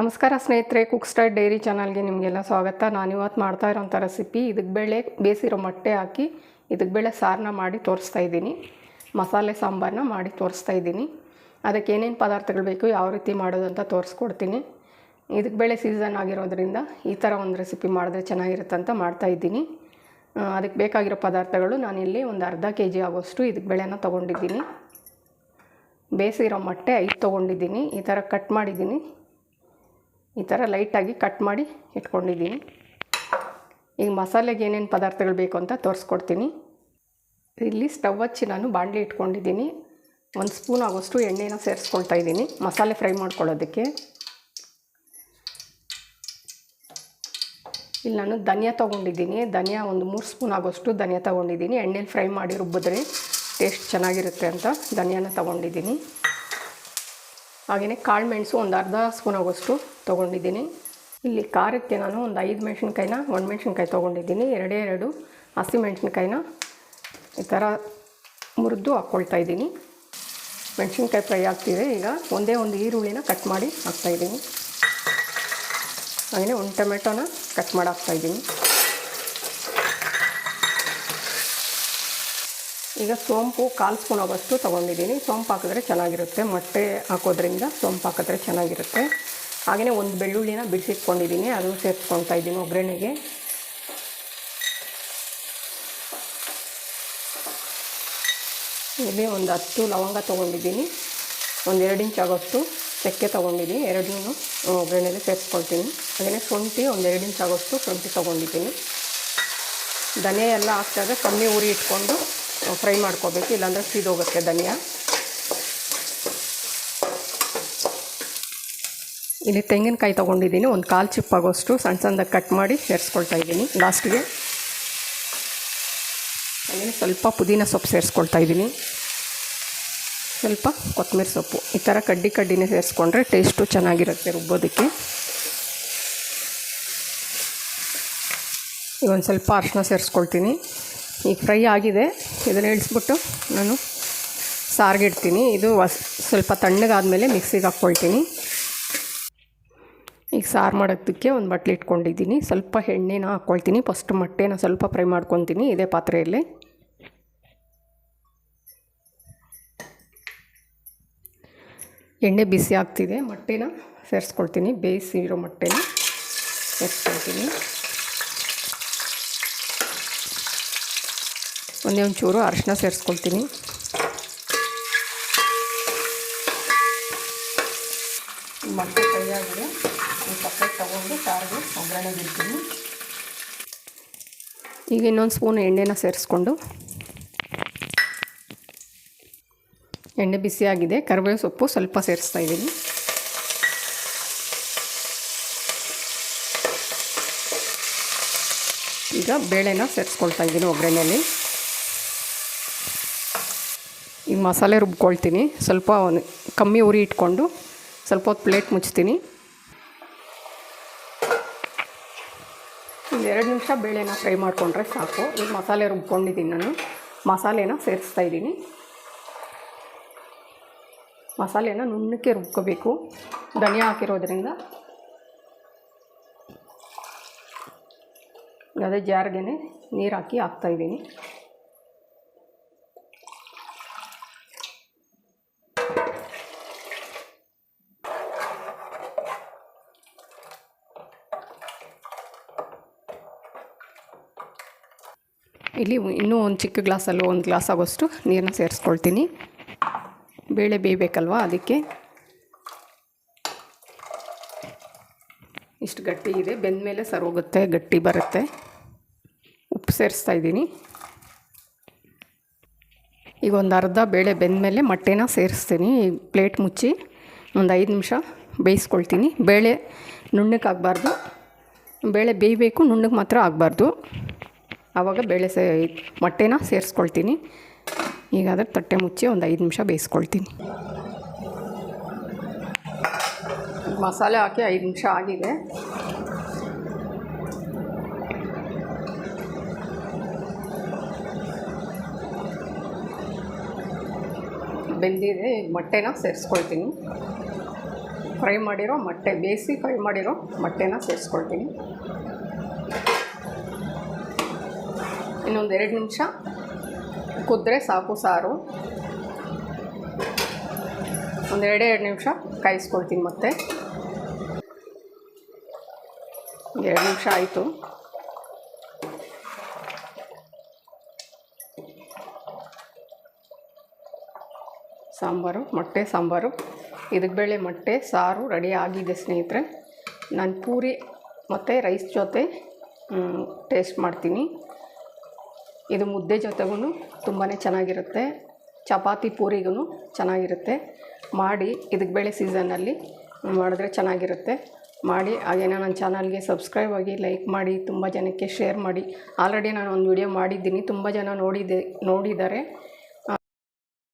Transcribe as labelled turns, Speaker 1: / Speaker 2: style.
Speaker 1: ನಮಸ್ಕಾರ ಸ್ನೇಹಿತರೆ cook star dairy ಚಾನಲ್ಗೆ ನಿಮಗೆಲ್ಲ ಸ್ವಾಗತ. ನಾನು ಇವತ್ತು ಮಾಡ್ತಾ ಇರೋಂಥ ರೆಸಿಪಿ ಇದಕ್ಕೆ ಬೇಳೆ ಬೇಯಿಸಿರೋ ಮೊಟ್ಟೆ ಹಾಕಿ ಇದಕ್ಕೆ ಬೇಳೆ ಸಾರನ್ನ ಮಾಡಿ ತೋರಿಸ್ತಾ ಇದ್ದೀನಿ. ಮಸಾಲೆ ಸಾಂಬಾರನ್ನ ಮಾಡಿ ತೋರಿಸ್ತಾ ಇದ್ದೀನಿ. ಅದಕ್ಕೆ ಏನೇನು ಪದಾರ್ಥಗಳು ಬೇಕು, ಯಾವ ರೀತಿ ಮಾಡೋದು ಅಂತ ತೋರಿಸ್ಕೊಡ್ತೀನಿ. ಇದಕ್ಕೆ ಬೇಳೆ ಸೀಸನ್ ಆಗಿರೋದ್ರಿಂದ ಈ ಥರ ಒಂದು ರೆಸಿಪಿ ಮಾಡಿದ್ರೆ ಚೆನ್ನಾಗಿರುತ್ತೆ ಅಂತ ಮಾಡ್ತಾ ಇದ್ದೀನಿ. ಅದಕ್ಕೆ ಬೇಕಾಗಿರೋ ಪದಾರ್ಥಗಳು ನಾನಿಲ್ಲಿ ಒಂದು ಅರ್ಧ ಕೆ ಜಿ ಆಗೋಷ್ಟು ಇದಕ್ಕೆ ಬೇಳೆನ ತೊಗೊಂಡಿದ್ದೀನಿ. ಬೇಯಿಸಿರೋ ಮೊಟ್ಟೆ ಐದು ತೊಗೊಂಡಿದ್ದೀನಿ. ಈ ಥರ ಕಟ್ ಮಾಡಿದ್ದೀನಿ. ಈ ಥರ ಲೈಟಾಗಿ ಕಟ್ ಮಾಡಿ ಇಟ್ಕೊಂಡಿದ್ದೀನಿ. ಈಗ ಮಸಾಲೆಗೆ ಏನೇನು ಪದಾರ್ಥಗಳು ಬೇಕು ಅಂತ ತೋರಿಸ್ಕೊಡ್ತೀನಿ. ಇಲ್ಲಿ ಸ್ಟವ್ ಹಚ್ಚಿ ನಾನು ಬಾಣಲಿ ಇಟ್ಕೊಂಡಿದ್ದೀನಿ. ಒಂದು ಸ್ಪೂನ್ ಆಗೋಷ್ಟು ಎಣ್ಣೆನ ಸೇರಿಸ್ಕೊಳ್ತಾ ಇದ್ದೀನಿ. ಮಸಾಲೆ ಫ್ರೈ ಮಾಡ್ಕೊಳ್ಳೋದಕ್ಕೆ. ಇಲ್ಲಿ ನಾನು ಧನಿಯಾ ತೊಗೊಂಡಿದ್ದೀನಿ. ಧನಿಯಾ ಒಂದು ಮೂರು ಸ್ಪೂನ್ ಆಗೋಷ್ಟು ಧನಿಯಾ ತೊಗೊಂಡಿದ್ದೀನಿ. ಎಣ್ಣೆಲಿ ಫ್ರೈ ಮಾಡಿ ರುಬ್ಬಿದ್ರೆ ಟೇಸ್ಟ್ ಚೆನ್ನಾಗಿರುತ್ತೆ ಅಂತ ಧನಿಯಾನ ತೊಗೊಂಡಿದ್ದೀನಿ. ಹಾಗೆಯೇ ಕಾಳು ಮೆಣಸು ಒಂದು ಅರ್ಧ ಸ್ಪೂನ್ ಆಗೋಷ್ಟು ತೊಗೊಂಡಿದ್ದೀನಿ. ಇಲ್ಲಿ ಖಾರಕ್ಕೆ ನಾನು ಒಂದು ಐದು ಮೆಣಸಿನ್ಕಾಯಿನ, ಒಂದು ಮೆಣಸಿನ್ಕಾಯಿ ತೊಗೊಂಡಿದ್ದೀನಿ. ಎರಡೇ ಎರಡು ಹಸಿ ಮೆಣಸಿನ್ಕಾಯಿನ ಈ ಥರ ಮುರಿದು ಹಾಕ್ಕೊಳ್ತಾ ಇದ್ದೀನಿ. ಮೆಣಸಿನ್ಕಾಯಿ ಫ್ರೈ ಆಗ್ತಿದೆ. ಈಗ ಒಂದೇ ಒಂದು ಈರುಳ್ಳಿನ ಕಟ್ ಮಾಡಿ ಹಾಕ್ತಾಯಿದ್ದೀನಿ ಹಾಗೆಯೇ ಒಂದು ಟೊಮೆಟೊನ ಕಟ್ ಮಾಡಿ ಹಾಕ್ತಾಯಿದ್ದೀನಿ ಈಗ ಸೋಂಪು ಕಾಲು ಸ್ಪೂನ್ ಆಗೋಷ್ಟು ತೊಗೊಂಡಿದ್ದೀನಿ. ಸೋಂಪು ಹಾಕಿದ್ರೆ ಚೆನ್ನಾಗಿರುತ್ತೆ. ಮೊಟ್ಟೆ ಹಾಕೋದ್ರಿಂದ ಸೋಂಪು ಹಾಕಿದ್ರೆ ಚೆನ್ನಾಗಿರುತ್ತೆ. ಹಾಗೆಯೇ ಒಂದು ಬೆಳ್ಳುಳ್ಳಿನ ಬಿಡಿಸಿಟ್ಕೊಂಡಿದ್ದೀನಿ ಅದು ಸೇರಿಸ್ಕೊತಾ ಇದ್ದೀನಿ ಒಗ್ಗರಣೆಗೆ. ಇಲ್ಲಿ ಒಂದು ಹತ್ತು ಲವಂಗ ತೊಗೊಂಡಿದ್ದೀನಿ, ಒಂದು ಎರಡು ಇಂಚ್ ಆಗೋಷ್ಟು ಚಕ್ಕೆ ತೊಗೊಂಡಿದ್ದೀನಿ, ಎರಡನ್ನೂ ಒಗ್ಗರಣೆಗೆ ಸೇರಿಸ್ಕೊಳ್ತೀನಿ. ಹಾಗೆಯೇ ಶುಂಠಿ ಒಂದು ಎರಡು ಇಂಚ್ ಆಗೋಷ್ಟು ಶುಂಠಿ ತೊಗೊಂಡಿದ್ದೀನಿ. ಧನಿಯಾ ಎಲ್ಲ ಹಾಕ್ದಾಗ ಕಮ್ಮಿ ಉರಿ ಇಟ್ಕೊಂಡು ಫ್ರೈ ಮಾಡ್ಕೋಬೇಕು, ಇಲ್ಲಾಂದರೆ ಸೀದೋಗುತ್ತೆ ಧನಿಯಾ. ಇಲ್ಲಿ ತೆಂಗಿನಕಾಯಿ ತೊಗೊಂಡಿದ್ದೀನಿ. ಒಂದು ಕಾಲು ಚಿಪ್ಪಾಗೋಷ್ಟು ಸಣ್ಣ ಸಣ್ಣದಾಗಿ ಕಟ್ ಮಾಡಿ ಸೇರಿಸ್ಕೊಳ್ತಾ ಇದ್ದೀನಿ. ಲಾಸ್ಟಿಗೆ ಹಾಗೆಯೇ ಸ್ವಲ್ಪ ಪುದೀನ ಸೊಪ್ಪು ಸೇರಿಸ್ಕೊಳ್ತಾ ಇದ್ದೀನಿ. ಸ್ವಲ್ಪ ಕೊತ್ತಂಬರಿ ಸೊಪ್ಪು. ಈ ಥರ ಕಡ್ಡಿ ಕಡ್ಡಿನೇ ಸೇರಿಸ್ಕೊಂಡ್ರೆ ಟೇಸ್ಟು ಚೆನ್ನಾಗಿರುತ್ತೆ ರುಬ್ಬೋದಕ್ಕೆ. ಈಗ ಒಂದು ಸ್ವಲ್ಪ ಅರಿಶಿನ ಸೇರಿಸ್ಕೊಳ್ತೀನಿ. ಈಗ ಫ್ರೈ ಆಗಿದೆ. ಇದನ್ನು ಇಳಿಸ್ಬಿಟ್ಟು ನಾನು ಸಾರಿಗೆ ಇಡ್ತೀನಿ. ಇದು ಸ್ವಲ್ಪ ತಣ್ಣಗಾದ್ಮೇಲೆ ಮಿಕ್ಸಿಗೆ ಹಾಕ್ಕೊಳ್ತೀನಿ. ಈಗ ಸಾರು ಮಾಡೋದಕ್ಕೆ ಒಂದು ಬಟ್ಲು ಇಟ್ಕೊಂಡಿದ್ದೀನಿ. ಸ್ವಲ್ಪ ಎಣ್ಣೆನ ಹಾಕ್ಕೊಳ್ತೀನಿ ಫಸ್ಟ್ ಮೊಟ್ಟೆನ ಸ್ವಲ್ಪ ಫ್ರೈ ಮಾಡ್ಕೊತೀನಿ ಇದೇ ಪಾತ್ರೆಯಲ್ಲಿ. ಎಣ್ಣೆ ಬಿಸಿ ಆಗ್ತಿದೆ. ಮೊಟ್ಟೆನ ಸೇರಿಸ್ಕೊಳ್ತೀನಿ. ಬೇಯಿಸಿರೋ ಮೊಟ್ಟೆನ ಸೇರಿಸ್ಕೊಳ್ತೀನಿ. ಒಂದೇ ಒಂಚೂರು ಅರಶಿನ ಸೇರಿಸ್ಕೊಳ್ತೀನಿ. ಮೊಟ್ಟೆ ಕೈಯಾಗಿದೆ ಈ ಸಪ್ರೇಟ್ ತೊಗೊಂಡು ಸಾರಿಗೆ ಒಗ್ಗರಣೆ ಬಿಡ್ತೀನಿ ಈಗ ಇನ್ನೊಂದು ಸ್ಪೂನ್ ಎಣ್ಣೆನ ಸೇರಿಸ್ಕೊಂಡು. ಎಣ್ಣೆ ಬಿಸಿಯಾಗಿದೆ ಕರಿಬೇವು ಸೊಪ್ಪು ಸ್ವಲ್ಪ ಸೇರಿಸ್ತಾ ಇದ್ದೀನಿ. ಈಗ ಬೇಳೆನ ಸೇರಿಸ್ಕೊಳ್ತಾ ಇದ್ದೀನಿ ಒಗ್ಗರಣೆಯಲ್ಲಿ. ಈಗ ಮಸಾಲೆ ರುಬ್ಕೊಳ್ತೀನಿ. ಸ್ವಲ್ಪ ಕಮ್ಮಿ ಉರಿ ಇಟ್ಕೊಂಡು ಸ್ವಲ್ಪ ಹೊತ್ತು ಪ್ಲೇಟ್ ಮುಚ್ತೀನಿ. ಒಂದು ಎರಡು ನಿಮಿಷ ಬೇಳೆನ ಫ್ರೈ ಮಾಡಿಕೊಂಡ್ರೆ ಸಾಕು. ಈಗ ಮಸಾಲೆ ರುಬ್ಕೊಂಡಿದ್ದೀನಿ ನಾನು. ಮಸಾಲೆನ ಸೇರಿಸ್ತಾ ಇದ್ದೀನಿ. ಮಸಾಲೆನ ನುಣ್ಣಕ್ಕೆ ರುಬ್ಕೋಬೇಕು. ಧನಿಯಾ ಹಾಕಿರೋದ್ರಿಂದ. ಅದೇ ಜಾರ್ಗೆ ನೀರು ಹಾಕಿ ಹಾಕ್ತಾಯಿದ್ದೀನಿ ಇಲ್ಲಿ ಇನ್ನೂ ಒಂದು ಚಿಕ್ಕ ಗ್ಲಾಸಲ್ಲೂ ಒಂದು ಗ್ಲಾಸ್ ಆಗೋಷ್ಟು ನೀರನ್ನ ಸೇರಿಸ್ಕೊಳ್ತೀನಿ. ಬೇಳೆ ಬೇಯಬೇಕಲ್ವ ಅದಕ್ಕೆ? ಇಷ್ಟು ಗಟ್ಟಿ ಇದೆ. ಬೆಂದ ಮೇಲೆ ಸರೋಗುತ್ತೆ, ಗಟ್ಟಿ ಬರುತ್ತೆ. ಉಪ್ಪು ಸೇರಿಸ್ತಾ ಇದ್ದೀನಿ. ಈಗ ಒಂದು ಅರ್ಧ ಬೇಳೆ ಬೆಂದಮೇಲೆ ಮೊಟ್ಟೆನ ಸೇರಿಸ್ತೀನಿ. ಪ್ಲೇಟ್ ಮುಚ್ಚಿ ಒಂದು ಐದು ನಿಮಿಷ ಬೇಯಿಸ್ಕೊಳ್ತೀನಿ. ಬೇಳೆ ನುಣ್ಣಕ್ಕೆ ಆಗಬಾರ್ದು ಬೇಳೆ ಬೇಯಬೇಕು, ನುಣ್ಣಗೆ ಮಾತ್ರ ಆಗಬಾರ್ದು. ಆವಾಗ ಬೇಳೆ ಸೇ, ಮೊಟ್ಟೆನ ಸೇರಿಸ್ಕೊಳ್ತೀನಿ. ಈಗ ಅದ್ರ ತಟ್ಟೆ ಮುಚ್ಚಿ ಒಂದು ಐದು ನಿಮಿಷ ಬೇಯಿಸ್ಕೊಳ್ತೀನಿ. ಮಸಾಲೆ ಹಾಕಿ ಐದು ನಿಮಿಷ ಆಗಿದೆ. ಬೆಂದಿದೆ, ಈಗ ಮೊಟ್ಟೆನ ಸೇರಿಸ್ಕೊಳ್ತೀನಿ. ಫ್ರೈ ಮಾಡಿರೋ ಮೊಟ್ಟೆ, ಬೇಯಿಸಿ ಫ್ರೈ ಮಾಡಿರೋ ಮೊಟ್ಟೆನ ಸೇರಿಸ್ಕೊಳ್ತೀನಿ. ಇನ್ನೊಂದು ಎರಡು ನಿಮಿಷ. ಕುದ್ರೆ ಸಾಕು ಸಾರು. ಒಂದು ಎರಡೇ ಎರಡು ನಿಮಿಷ ಕಾಯಿಸ್ಕೊಳ್ತೀನಿ ಮತ್ತೆ. ಎರಡು ನಿಮಿಷ ಆಯಿತು. ಸಾಂಬಾರು, ಮೊಟ್ಟೆ ಸಾಂಬಾರು. ಇದಕ್ಕೆ ಬೇಳೆ ಮೊಟ್ಟೆ, ಸಾರು ರೆಡಿ ಆಗಿದೆ ಸ್ನೇಹಿತರೆ. ನಾನು ಪೂರಿ ಮತ್ತು ರೈಸ್ ಜೊತೆ ಟೇಸ್ಟ್ ಮಾಡ್ತೀನಿ. ಇದು ಮುದ್ದೆ ಜೊತೆಗೂ ತುಂಬಾ ಚೆನ್ನಾಗಿರುತ್ತೆ. ಚಪಾತಿ ಪೂರಿಗೂ ಚೆನ್ನಾಗಿರುತ್ತೆ. ಮಾಡಿ ಇದಕ್ಕೆ ಬೇಳೆ ಸೀಸನ್ನಲ್ಲಿ ಮಾಡಿದ್ರೆ ಚೆನ್ನಾಗಿರುತ್ತೆ. ಮಾಡಿ ಹಾಗೇನೆ ನನ್ನ ಚಾನಲ್ಗೆ ಸಬ್ಸ್ಕ್ರೈಬ್ ಆಗಿ ಲೈಕ್ ಮಾಡಿ, ತುಂಬ ಜನಕ್ಕೆ ಶೇರ್ ಮಾಡಿ. ಆಲ್ರೆಡಿ ನಾನು ಒಂದು ವಿಡಿಯೋ ಮಾಡಿದ್ದೀನಿ. ತುಂಬ ಜನ ನೋಡಿದೆ, ನೋಡಿದ್ದಾರೆ.